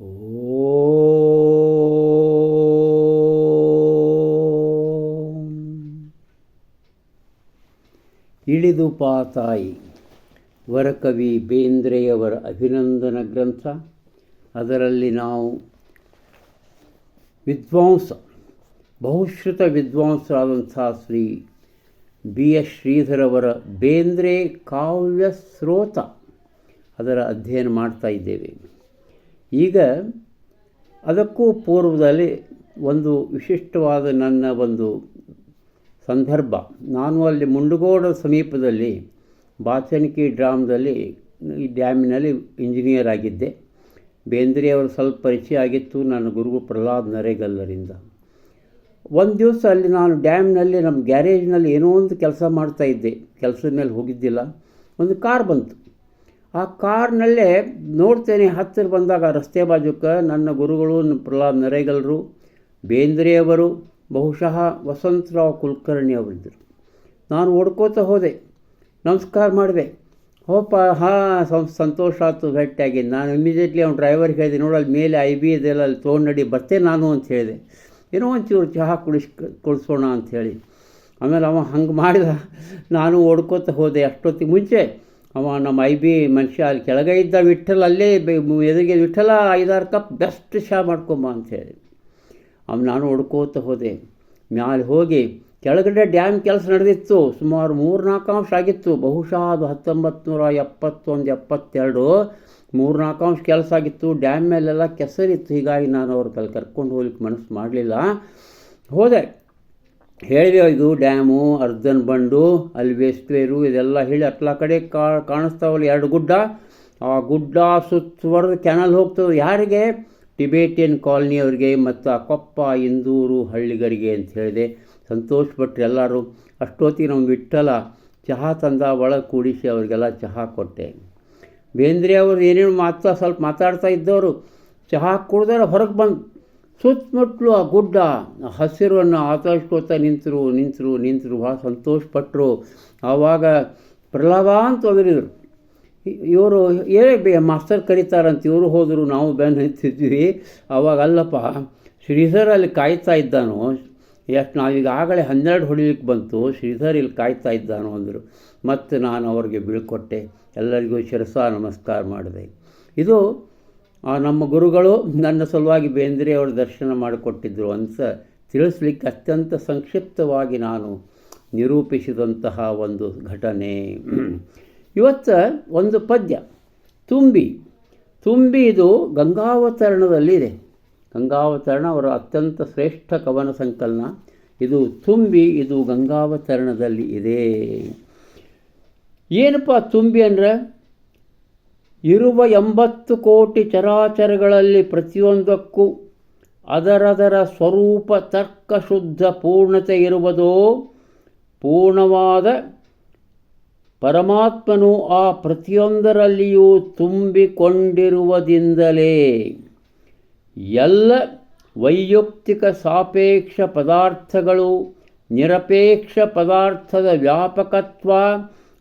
ಓಂ. ಇಳಿದು ಪಾತಾಯಿ ವರಕವಿ ಬೇಂದ್ರೆಯವರ ಅಭಿನಂದನ ಗ್ರಂಥ. ಅದರಲ್ಲಿ ನಾವು ವಿದ್ವಾಂಸ, ಬಹುಶ್ರುತ ವಿದ್ವಾಂಸರಾದಂಥ ಶ್ರೀ ಬಿ ಎಸ್ ಶ್ರೀಧರವರ ಬೇಂದ್ರೆ ಕಾವ್ಯ ಸ್ರೋತ ಅದರ ಅಧ್ಯಯನ ಮಾಡ್ತಾ ಇದ್ದೇವೆ. ಈಗ ಅದಕ್ಕೂ ಪೂರ್ವದಲ್ಲಿ ಒಂದು ವಿಶಿಷ್ಟವಾದ ನನ್ನ ಒಂದು ಸಂದರ್ಭ. ನಾನು ಅಲ್ಲಿ ಮುಂಡಗೋಡ ಸಮೀಪದಲ್ಲಿ ಬಾಚನಕಿ ಡ್ರಾಮ್ದಲ್ಲಿ ಈ ಡ್ಯಾಮಿನಲ್ಲಿ ಇಂಜಿನಿಯರ್ ಆಗಿದ್ದೆ. ಬೇಂದ್ರೆಯವರು ಸ್ವಲ್ಪ ಪರಿಚಯ ಆಗಿತ್ತು ನನ್ನ ಗುರು ಪ್ರಹ್ಲಾದ್ ನರೇಗಲ್ಲರಿಂದ. ಒಂದು ದಿವಸ ಅಲ್ಲಿ ನಾನು ಡ್ಯಾಮ್ನಲ್ಲಿ ನಮ್ಮ ಗ್ಯಾರೇಜ್ನಲ್ಲಿ ಏನೋ ಒಂದು ಕೆಲಸ ಮಾಡ್ತಾಯಿದ್ದೆ ಕೆಲಸದ ಮೇಲೆ ಹೋಗಿದ್ದಿಲ್ಲ. ಒಂದು ಕಾರ್ ಬಂತು. ಆ ಕಾರ್ನಲ್ಲೇ ನೋಡ್ತೇನೆ, ಹತ್ತಿರ ಬಂದಾಗ ರಸ್ತೆ ಬಾಜುಕ ನನ್ನ ಗುರುಗಳು, ಪ್ರಹ್ಲಾದ್ ನರೇಗಲ್ರು ಬೇಂದ್ರೆಯವರು ಬಹುಶಃ ವಸಂತರಾವ್ ಕುಲಕರ್ಣಿ ಅವರಿದ್ದರು. ನಾನು ಓಡ್ಕೋತ ಹೋದೆ, ನಮಸ್ಕಾರ ಮಾಡಿದೆ. ಹೋಪ, ಹಾಂ ಸಂತೋಷ ಆಯ್ತು ಭೇಟಿಯಾಗಿ ನಾನು ಇಮಿಡಿಯೇಟ್ಲಿ ಅವ್ನು ಡ್ರೈವರ್ಗೆ ಹೇಳಿದೆ ನೋಡಿ ಅಲ್ಲಿ ಮೇಲೆ ಐ ಬಿ ಇದೆಲ್ಲ ಅಲ್ಲಿ ತೊಗೊಂಡು ನಡಿ ಬರ್ತೆ ನಾನು ಅಂತ ಹೇಳಿದೆ. ಏನೋ ಒಂಚೂರು ಚಹಾ ಕುಡಿಸ್ ಕುಡಿಸೋಣ ಅಂಥೇಳಿ ಆಮೇಲೆ ಅವ ಹಂಗೆ ಮಾಡಿದ, ನಾನು ಓಡ್ಕೋತ ಹೋದೆ ಅಷ್ಟೊತ್ತಿಗೆ ಮುಂಚೆ. ಅವ ನಮ್ಮ ಐ ಬಿ ಮನುಷ್ಯ ಅಲ್ಲಿ ಕೆಳಗೆ ಇದ್ದ ವಿಠಲ್ ಅಲ್ಲೇ ಎದುರಿಗೆ ವಿಠಲ ಐದಾರು ಕಪ್ ಬೆಸ್ಟ್ ಶಾ ಮಾಡ್ಕೊಂಬ ಅಂಥೇಳಿ ಅವ್ ನಾನು ಹುಡ್ಕೋತ ಹೋದೆ. ಮ್ಯಾಲೆ ಹೋಗಿ ಕೆಳಗಡೆ ಡ್ಯಾಮ್ ಕೆಲಸ ನಡೆದಿತ್ತು. ಸುಮಾರು ಮೂರು ನಾಲ್ಕು ಅಂಶ ಆಗಿತ್ತು. ಬಹುಶಃ ಅದು ಹತ್ತೊಂಬತ್ತು ನೂರ ಎಪ್ಪತ್ತೊಂದು, ಎಪ್ಪತ್ತೆರಡು ಮೂರು ನಾಲ್ಕು ಅಂಶ ಕೆಲಸ ಆಗಿತ್ತು. ಡ್ಯಾಮ್ ಮೇಲೆಲ್ಲ ಕೆಸರಿತ್ತು. ಹೀಗಾಗಿ ನಾನು ಅವ್ರ ಕಲ್ ಕರ್ಕೊಂಡು ಹೋಗ್ಲಿಕ್ಕೆ ಮನಸ್ಸು ಮಾಡಲಿಲ್ಲ. ಹೋದೆ. ಹೇಳಿದೆ, ಇದು ಡ್ಯಾಮು, ಅರ್ಧನ್ ಬಂಡು ಅಲ್ಲಿ ವೇಸ್ಟ್ವೇರು ಇದೆಲ್ಲ ಹೇಳಿ ಅಟ್ಲ ಕಡೆ ಕಾಣಿಸ್ತಾವಲ್ಲ ಎರಡು ಗುಡ್ಡ. ಆ ಗುಡ್ಡ ಸುತ್ತುವರೆದು ಕೆನಲ್ ಹೋಗ್ತದೆ. ಯಾರಿಗೆ? ಟಿಬೇಟಿಯನ್ ಕಾಲೋನಿಯವ್ರಿಗೆ ಮತ್ತು ಆ ಕೊಪ್ಪ ಇಂದೂರು ಹಳ್ಳಿಗರಿಗೆ ಅಂತ ಹೇಳಿದೆ. ಸಂತೋಷಪಟ್ಟರು ಎಲ್ಲರೂ, ಅಷ್ಟೊತ್ತಿಗೆ ನಮ್ಮ ವಿಠಲ ಚಹಾ ತಂದ ಒಳಗೆ ಕೂಡಿಸಿ ಅವರಿಗೆಲ್ಲ ಚಹಾ ಕೊಟ್ಟೆ. ಬೇಂದ್ರೆ ಅವರು ಏನೇನು ಮಾತಾ ಸ್ವಲ್ಪ ಮಾತಾಡ್ತಾ ಇದ್ದವರು. ಚಹಾ ಕುಡಿದ್ರೆ ಹೊರಗೆ ಬಂದು ಸುತ್ತಮುತ್ತಲು ಆ ಗುಡ್ಡ ಹಸಿರನ್ನು ಆತರಿಸ್ಕೋತ ನಿಂತರು ನಿಂತರು ನಿಂತರು. ಭಾಳ ಸಂತೋಷಪಟ್ಟರು ಆವಾಗ ಪ್ರಹ್ಲಾದ ಅಂತ ಒದರಿದರು. ಇವರು ಏನೇ ಬೇ ಮಾಸ್ತರ್ ಕರೀತಾರಂತ ಇವರು ಹೋದರು. ನಾವು ಬೆನ್ನು ನಿಂತಿದ್ವಿ. ಆವಾಗ ಅಲ್ಲಪ್ಪ, ಶ್ರೀಧರ್ ಅಲ್ಲಿ ಕಾಯ್ತಾ ಇದ್ದಾನೋ? ಎಷ್ಟು ನಾವೀಗ ಆಗಲೇ ಹನ್ನೆರಡು ಹೊಡಿಲಿಕ್ಕೆ ಬಂತು. ಶ್ರೀಧರ್ ಇಲ್ಲಿ ಕಾಯ್ತಾ ಇದ್ದಾನೋ ಅಂದರು. ಮತ್ತು ನಾನು ಅವ್ರಿಗೆ ಬೀಳ್ಕೊಟ್ಟೆ. ಎಲ್ಲರಿಗೂ ಶಿರಸ ನಮಸ್ಕಾರ ಮಾಡಿದೆ. ಇದು ನಮ್ಮ ಗುರುಗಳು ನನ್ನ ಸಲುವಾಗಿ ಬೇಂದ್ರೆ ಅವರು ದರ್ಶನ ಮಾಡಿಕೊಟ್ಟಿದ್ದರು ಅಂತ ತಿಳಿಸ್ಲಿಕ್ಕೆ ಅತ್ಯಂತ ಸಂಕ್ಷಿಪ್ತವಾಗಿ ನಾನು ನಿರೂಪಿಸಿದಂತಹ ಒಂದು ಘಟನೆ. ಇವತ್ತು ಒಂದು ಪದ್ಯ, ತುಂಬಿ. ತುಂಬಿ ಇದು ಗಂಗಾವತರಣದಲ್ಲಿದೆ. ಗಂಗಾವತರಣ ಅವರ ಅತ್ಯಂತ ಶ್ರೇಷ್ಠ ಕವನ ಸಂಕಲನ. ಇದು ತುಂಬಿ, ಇದು ಗಂಗಾವತರಣದಲ್ಲಿ ಇದೆ. ಏನಪ್ಪ ತುಂಬಿ ಅಂದರೆ? ಇರುವ ಎಂಬತ್ತು ಕೋಟಿ ಚರಾಚರಗಳಲ್ಲಿ ಪ್ರತಿಯೊಂದಕ್ಕೂ ಅದರದರ ಸ್ವರೂಪ ತರ್ಕಶುದ್ಧ ಪೂರ್ಣತೆ ಇರುವುದೋ ಪೂರ್ಣವಾದ ಪರಮಾತ್ಮನು ಆ ಪ್ರತಿಯೊಂದರಲ್ಲಿಯೂ ತುಂಬಿಕೊಂಡಿರುವುದಿಂದಲೇ ಎಲ್ಲ ವೈಯಕ್ತಿಕ ಸಾಪೇಕ್ಷ ಪದಾರ್ಥಗಳು, ನಿರಪೇಕ್ಷ ಪದಾರ್ಥದ ವ್ಯಾಪಕತ್ವ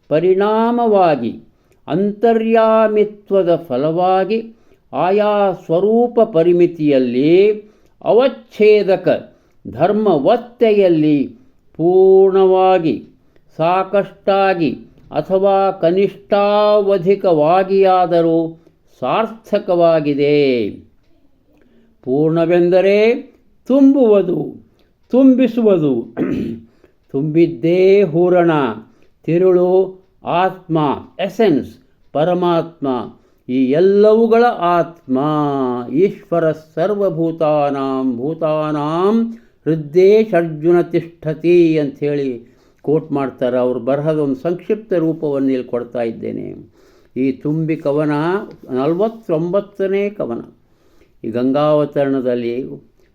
ಪರಿಣಾಮವಾಗಿ ಅಂತರ್ಯಾಮಿತ್ವದ ಫಲವಾಗಿ ಆಯಾ ಸ್ವರೂಪ ಪರಿಮಿತಿಯಲ್ಲಿ ಅವಚ್ಛೇದಕ ಧರ್ಮವತ್ತೆಯಲ್ಲಿ ಪೂರ್ಣವಾಗಿ, ಸಾಕಷ್ಟಾಗಿ ಅಥವಾ ಕನಿಷ್ಠಾವಧಿಕವಾಗಿಯಾದರೂ ಸಾರ್ಥಕವಾಗಿದೆ. ಪೂರ್ಣವೆಂದರೆ ತುಂಬುವುದು, ತುಂಬಿಸುವುದು. ತುಂಬಿದ್ದೇ ಹೂರಣ, ತಿರುಳು ಆತ್ಮ ಎಸೆನ್ಸ್ ಪರಮಾತ್ಮ, ಈ ಎಲ್ಲವುಗಳ ಆತ್ಮ, ಈಶ್ವರ ಸರ್ವಭೂತಾನಾಂ, ಭೂತಾನಾಂ ಹೃದ್ದೇಶರ್ಜುನ ತಿಷ್ಠತಿ ಅಂಥೇಳಿ ಕೋಟ್ ಮಾಡ್ತಾರೆ. ಅವರು ಬರಹದ ಒಂದು ಸಂಕ್ಷಿಪ್ತ ರೂಪವನ್ನು ಇಲ್ಲಿ ಕೊಡ್ತಾ ಇದ್ದೇನೆ. ಈ ತುಂಬಿ ಕವನ, ನಲವತ್ತೊಂಬತ್ತನೇ ಕವನ. ಈ ಗಂಗಾವತರಣದಲ್ಲಿ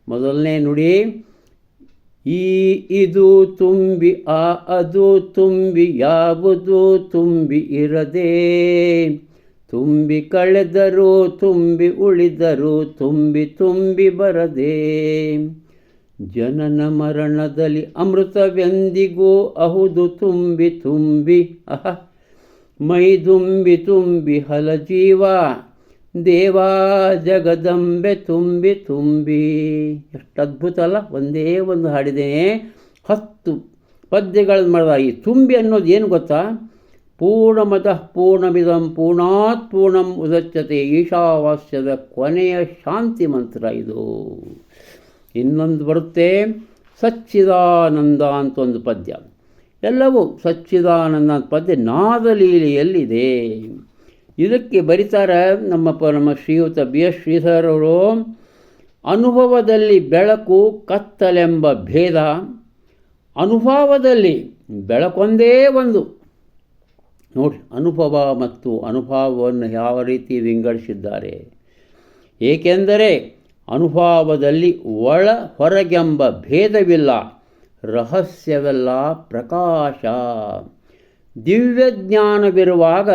ಮೊದಲನೇ ನುಡಿ ಈ ಇದು ತುಂಬಿ, ಆ ಅದು ತುಂಬಿ, ಯಾವುದು ತುಂಬಿ ಇರದೆ. ತುಂಬಿ ಕಳೆದರು ತುಂಬಿ, ಉಳಿದರು ತುಂಬಿ ತುಂಬಿ ಬರದೆ. ಜನನ ಮರಣದಲ್ಲಿ ಅಮೃತವೆಂದಿಗೂ ಅಹುದು ತುಂಬಿ ತುಂಬಿ, ಅಹ ಮೈ ತುಂಬಿ ತುಂಬಿ ಹಲ ಜೀವ ದೇವಾ ಜಗದಂಬೆ ತುಂಬಿ ತುಂಬಿ. ಎಷ್ಟು ಅದ್ಭುತ ಅಲ್ಲ ಒಂದೇ ಒಂದು ಹಾಡಿದೆ. ಹತ್ತು ಪದ್ಯಗಳನ್ನು ಮಾಡಿದ ಈ ತುಂಬಿ ಅನ್ನೋದು ಏನು ಗೊತ್ತಾ? ಪೂರ್ಣಮತಃ ಪೂರ್ಣಮಿದಂ ಪೂರ್ಣಾತ್ ಪೂರ್ಣಂ ಉದಚ್ಚತೆ ಈಶಾವಾಸ್ಯದ ಕೊನೆಯ ಶಾಂತಿ ಮಂತ್ರ ಇದು. ಇನ್ನೊಂದು ಬರುತ್ತೆ ಸಚ್ಚಿದಾನಂದ ಅಂತ ಒಂದು ಪದ್ಯ. ಎಲ್ಲವೂ ಸಚ್ಚಿದಾನಂದ ಅಂತ ಪದ್ಯ ನಾದಲೀಲೆಯಲ್ಲಿದೆ. ಇದಕ್ಕೆ ಬರೀತಾರೆ ನಮ್ಮ ಪ ನಮ್ಮ ಶ್ರೀಯುತ ಬಿ ಎಸ್ ಶ್ರೀಧರ್ ಅವರು, ಅನುಭವದಲ್ಲಿ ಬೆಳಕು ಕತ್ತಲೆಂಬ ಭೇದ, ಅನುಭವದಲ್ಲಿ ಬೆಳಕೊಂದೇ ಒಂದು. ನೋಡಿ, ಅನುಭವ ಮತ್ತು ಅನುಭವವನ್ನು ಯಾವ ರೀತಿ ವಿಂಗಡಿಸಿದ್ದಾರೆ? ಏಕೆಂದರೆ ಅನುಭವದಲ್ಲಿ ಒಳ ಹೊರಗೆಂಬ ಭೇದವಿಲ್ಲ, ರಹಸ್ಯವೆಲ್ಲ ಪ್ರಕಾಶ. ದಿವ್ಯಜ್ಞಾನವಿರುವಾಗ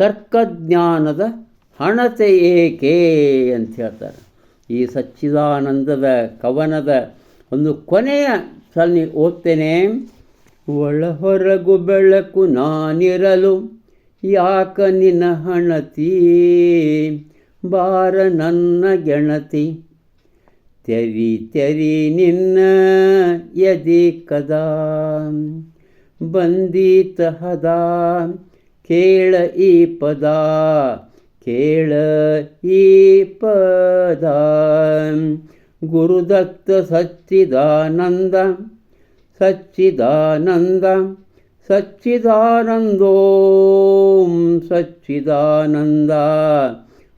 ತರ್ಕಜ್ಞಾನದ ಹಣತೆ ಏಕೆ ಅಂತ ಹೇಳ್ತಾರೆ. ಈ ಸಚ್ಚಿದಾನಂದದ ಕವನದ ಒಂದು ಕೊನೆಯ ಸನ್ನಿ ಓದ್ತೇನೆ. ಒಳ ಹೊರಗು ಬೆಳಕು ನಾನಿರಲು, ಯಾಕ ನಿನ್ನ ಹಣತಿ? ಬಾರ ನನ್ನ ಗೆಣತಿ. ತೆರಿ ತೆರಿ ನಿನ್ನ ಯದಿ ಕದಾ. ಬಂದೀತ ಹದ. ಕೇಳ ಈ ಪದ, ಕೇಳ ಈ ಪದ. ಗುರುದತ್ತ ಸಚ್ಚಿದಾನಂದ ಸಚ್ಚಿದಾನಂದ, ಸಚ್ಚಿದಾನಂದೋಂ, ಸಚ್ಚಿದಾನಂದ.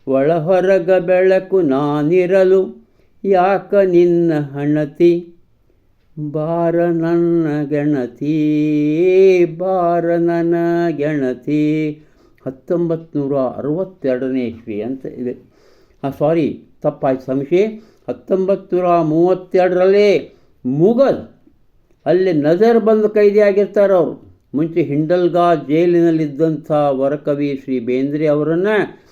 ಒಳಹೊರಗ ಬೆಳಕು ನಾನಿರಲು, ಯಾಕ ನಿನ್ನ ಹಣತಿ? ಬಾರ ನನ್ನ ಗೆಣತಿ, ಬಾರ ನನ್ನ ಗೆಣತಿ. ಹತ್ತೊಂಬತ್ತು ಅರವತ್ತೆರಡನೇ ಇಸ್ವಿ ಅಂತ ಇದೆ. ಸಾರಿ ತಪ್ಪಾಯ್ತು ಸಂಶಯ ಹತ್ತೊಂಬತ್ತು ನೂರ ಮೂವತ್ತೆರಡರಲ್ಲೇ ಮುಗಲ್ ಅಲ್ಲಿ ನಜರ್ ಬಂದು ಕೈದಿಯಾಗಿರ್ತಾರೆ ಅವರು. ಮುಂಚೆ ಹಿಂಡಲ್ಗಾ ಜೈಲಿನಲ್ಲಿದ್ದಂಥ ವರಕವಿ ಶ್ರೀ ಬೇಂದ್ರೆ ಅವರನ್ನು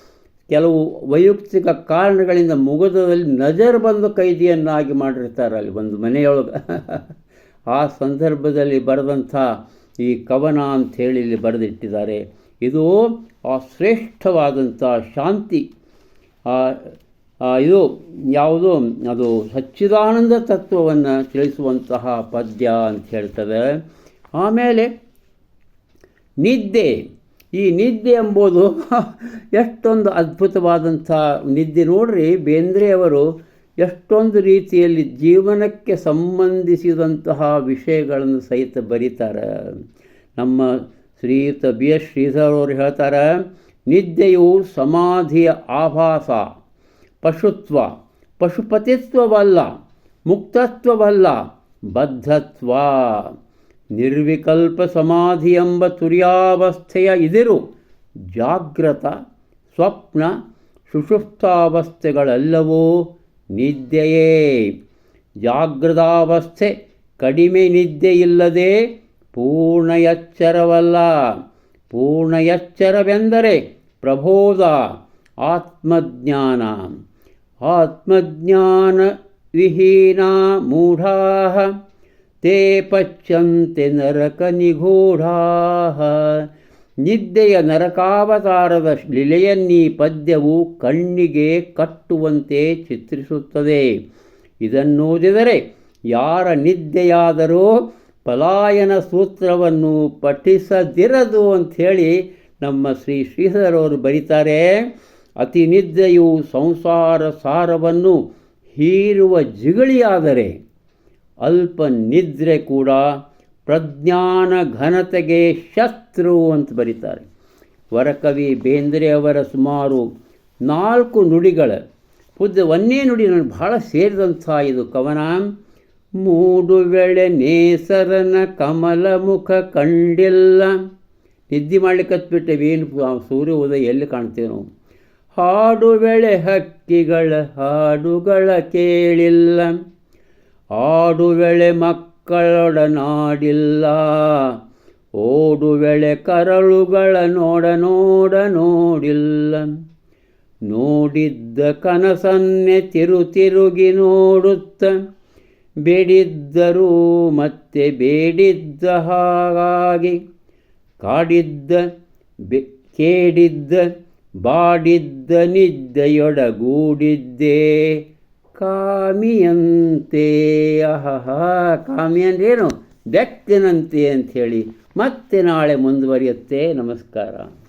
ಕೆಲವು ವೈಯಕ್ತಿಕ ಕಾರಣಗಳಿಂದ ಮುಗುದದಲ್ಲಿ ನಜರ್ ಬಂದು ಕೈದಿಯನ್ನಾಗಿ ಮಾಡಿರ್ತಾರೆ ಅಲ್ಲಿ ಒಂದು ಮನೆಯೊಳಗೆ. ಆ ಸಂದರ್ಭದಲ್ಲಿ ಬರೆದಂಥ ಈ ಕವನ ಅಂಥೇಳಿ ಇಲ್ಲಿ ಬರೆದಿಟ್ಟಿದ್ದಾರೆ. ಇದು ಆ ಶ್ರೇಷ್ಠವಾದಂಥ ಶಾಂತಿ. ಇದು ಯಾವುದು? ಅದು ಸಚ್ಚಿದಾನಂದ ತತ್ವವನ್ನು ತಿಳಿಸುವಂತಹ ಪದ್ಯ ಅಂತ ಹೇಳ್ತದೆ. ಆಮೇಲೆ ನಿದ್ದೆ. ಈ ನಿದ್ದೆ ಎಂಬುದು ಎಷ್ಟೊಂದು ಅದ್ಭುತವಾದಂಥ ನಿದ್ದೆ. ನೋಡ್ರಿ ಬೇಂದ್ರೆಯವರು ಎಷ್ಟೊಂದು ರೀತಿಯಲ್ಲಿ ಜೀವನಕ್ಕೆ ಸಂಬಂಧಿಸಿದಂತಹ ವಿಷಯಗಳನ್ನು ಸಹಿತ ಬರೀತಾರೆ. ನಮ್ಮ ಶ್ರೀಯುತ ಬಿ. ಎಸ್. ಶ್ರೀಧರ್ ಅವರು ಹೇಳ್ತಾರೆ, ನಿದ್ದೆಯು ಸಮಾಧಿಯ ಆಭಾಸ, ಪಶುತ್ವ, ಪಶುಪತಿತ್ವವಲ್ಲ, ಮುಕ್ತತ್ವವಲ್ಲ, ಬದ್ಧತ್ವ. ನಿರ್ವಿಕಲ್ಪ ಸಮಾಧಿ ಎಂಬ ತುರ್ಯಾವಸ್ಥೆಯ ಇದಿರು ಜಾಗ್ರತ, ಸ್ವಪ್ನ, ಸುಷುಪ್ತಾವಸ್ಥೆಗಳೆಲ್ಲವೂ ನಿದ್ದೆಯೇ. ಜಾಗೃತಾವಸ್ಥೆ ಕಡಿಮೆ ನಿದ್ದೆಯಿಲ್ಲದೆ ಪೂರ್ಣ ಎಚ್ಚರವಲ್ಲ ಪೂರ್ಣ ಎಚ್ಚರವೆಂದರೆ ಪ್ರಬೋಧ, ಆತ್ಮಜ್ಞಾನ. ಆತ್ಮಜ್ಞಾನ ವಿಹೀನ ಮೂಢಾ. ತೇ ಪಚ್ಚಂತೆ ನರಕ ನಿಗೂಢ ನಿದ್ದೆಯ ನರಕಾವತಾರದ ಲೀಲೆಯನ್ನೀ ಪದ್ಯವು ಕಣ್ಣಿಗೆ ಕಟ್ಟುವಂತೆ ಚಿತ್ರಿಸುತ್ತದೆ। ಇದನ್ನೋದಿದರೆ ಯಾರ ನಿದ್ದೆಯಾದರೂ ಪಲಾಯನ ಸೂತ್ರವನ್ನು ಪಠಿಸದಿರದು ಅಂಥೇಳಿ ನಮ್ಮ ಶ್ರೀ ಶ್ರೀಧರವರು ಬರೀತಾರೆ ಅತಿ ನಿದ್ದೆಯು ಸಂಸಾರ ಸಾರವನ್ನು ಹೀರುವ ಜಿಗಳಿಯಾದರೆ ಅಲ್ಪ ನಿದ್ರೆ ಕೂಡ ಪ್ರಜ್ಞಾನ ಘನತೆಗೆ ಶತ್ರು ಅಂತ ಬರೀತಾರೆ. ವರಕವಿ ಬೇಂದ್ರೆ ಅವರ ಸುಮಾರು ನಾಲ್ಕು ನುಡಿಗಳ ಖುದ್ದು ಒಂದೇ ನುಡಿ ನನಗೆ ಬಹಳ ಸೇರಿದಂಥ ಇದು ಕವನ. ಮೂಡು ವೇಳೆ ನೇಸರನ ಕಮಲ ಮುಖ ಕಂಡಿಲ್ಲ. ನಿದ್ದೆ ಮಾಡ್ಲಿಕ್ಕೆ ಹತ್ಬಿಟ್ಟೇವೇನು ಸೂರ್ಯ ಉದಯ ಎಲ್ಲಿ ಕಾಣ್ತೇವೆ ನಾವು? ಹಾಡು ವೇಳೆ ಹಕ್ಕಿಗಳ ಹಾಡುಗಳ ಕೇಳಿಲ್ಲ. ಆಡುವೆಳೆ ಮಕ್ಕಳೊಡನಾಡಿಲ್ಲ. ಓಡುವೆಳೆ ಕರಳುಗಳ ನೋಡ ನೋಡ ನೋಡಿಲ್ಲ. ನೋಡಿದ್ದ ಕನಸನ್ನೆ ತಿರು ತಿರುಗಿ ನೋಡುತ್ತ. ಬೇಡಿದ್ದರೂ ಮತ್ತೆ ಬೇಡಿದ್ದ ಹಾಗಾಗಿ. ಕಾಡಿದ್ದ ಬೆ, ಕೇಡಿದ್ದ, ಬಾಡಿದ್ದ ನಿದ್ದೆಯೊಡಗೂಡಿದ್ದೆ. ಕಾಮಿಯಂತೆ ಅಹಹ ಕಾಮಿ ಅಂದ್ರೇನು? ಬೆಕ್ಕಿನಂತೆ ಅಂಥೇಳಿ ಮತ್ತೆ ನಾಳೆ ಮುಂದುವರಿಯುತ್ತೆ. ನಮಸ್ಕಾರ.